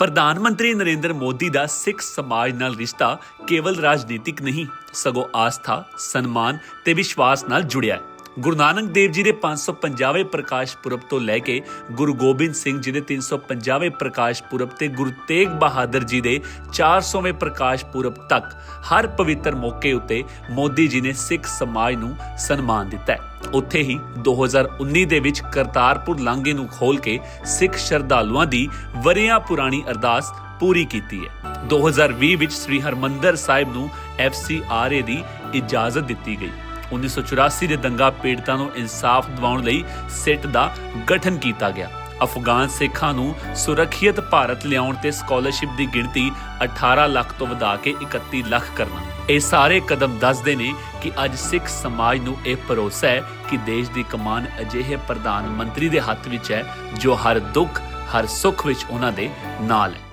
ਪ੍ਰਧਾਨ ਮੰਤਰੀ ਨਰਿੰਦਰ ਮੋਦੀ ਦਾ ਸਿੱਖ ਸਮਾਜ ਨਾਲ ਰਿਸ਼ਤਾ ਕੇਵਲ ਰਾਜਨੀਤਿਕ ਨਹੀਂ ਸਗੋਂ ਆਸਥਾ, ਸਨਮਾਨ ਤੇ ਵਿਸ਼ਵਾਸ ਨਾਲ ਜੁੜਿਆ ਹੈ। ਗੁਰੂ ਨਾਨਕ ਦੇਵ ਜੀ ਦੇ 550ਵੇਂ ਪ੍ਰਕਾਸ਼ ਪੁਰਬ ਤੋਂ ਲੈ ਕੇ ਗੁਰੂ ਗੋਬਿੰਦ ਸਿੰਘ ਜੀ ਦੇ 350ਵੇਂ ਪ੍ਰਕਾਸ਼ ਪੁਰਬ ਤੇ ਗੁਰੂ ਤੇਗ ਬਹਾਦਰ ਜੀ ਦੇ 400ਵੇਂ ਪ੍ਰਕਾਸ਼ ਪੁਰਬ ਤੱਕ ਹਰ ਪਵਿੱਤਰ ਮੌਕੇ ਉੱਤੇ ਮੋਦੀ ਜੀ ਨੇ ਸਿੱਖ ਸਮਾਜ ਨੂੰ ਸਨਮਾਨ ਦਿੱਤਾ ਹੈ। ਉੱਥੇ ਹੀ 2019 ਦੇ ਵਿੱਚ ਕਰਤਾਰਪੁਰ ਲਾਂਘੇ ਨੂੰ ਖੋਲ ਕੇ ਸਿੱਖ ਸ਼ਰਧਾਲੂਆਂ ਦੀ ਵਰਿਆਂ ਪੁਰਾਣੀ ਅਰਦਾਸ ਪੂਰੀ ਕੀਤੀ ਹੈ। 2020 ਵਿੱਚ ਸ੍ਰੀ ਹਰਮੰਦਰ ਸਾਹਿਬ ਨੂੰ FCRA ਦੀ ਇਜਾਜ਼ਤ ਦਿੱਤੀ ਗਈ। 1984 ਦੇ ਦੰਗਾ ਪੀੜਤਾਂ ਨੂੰ ਇਨਸਾਫ ਦਿਵਾਉਣ ਲਈ ਸਿੱਟ ਦਾ ਗਠਨ ਕੀਤਾ ਗਿਆ। ਅਫਗਾਨ ਸਿੱਖਾਂ ਨੂੰ ਸੁਰੱਖਿਅਤ ਭਾਰਤ ਲਿਆਉਣ ਤੇ ਸਕਾਲਰਸ਼ਿਪ ਦੀ ਗਿਣਤੀ 18 ਲੱਖ ਤੋਂ ਵਧਾ ਕੇ 31 ਲੱਖ ਕਰਨਾ। ਇਹ ਸਾਰੇ ਕਦਮ ਦੱਸਦੇ ਨੇ ਕਿ ਅੱਜ ਸਿੱਖ ਸਮਾਜ ਨੂੰ ਇਹ ਭਰੋਸਾ ਹੈ ਕਿ ਦੇਸ਼ ਦੀ ਕਮਾਨ ਅਜਿਹੇ ਪ੍ਰਧਾਨ ਮੰਤਰੀ ਦੇ ਹੱਥ ਵਿੱਚ ਹੈ ਜੋ ਹਰ ਦੁੱਖ, ਹਰ ਸੁੱਖ ਵਿੱਚ ਉਹਨਾਂ ਦੇ ਨਾਲ ਹੈ।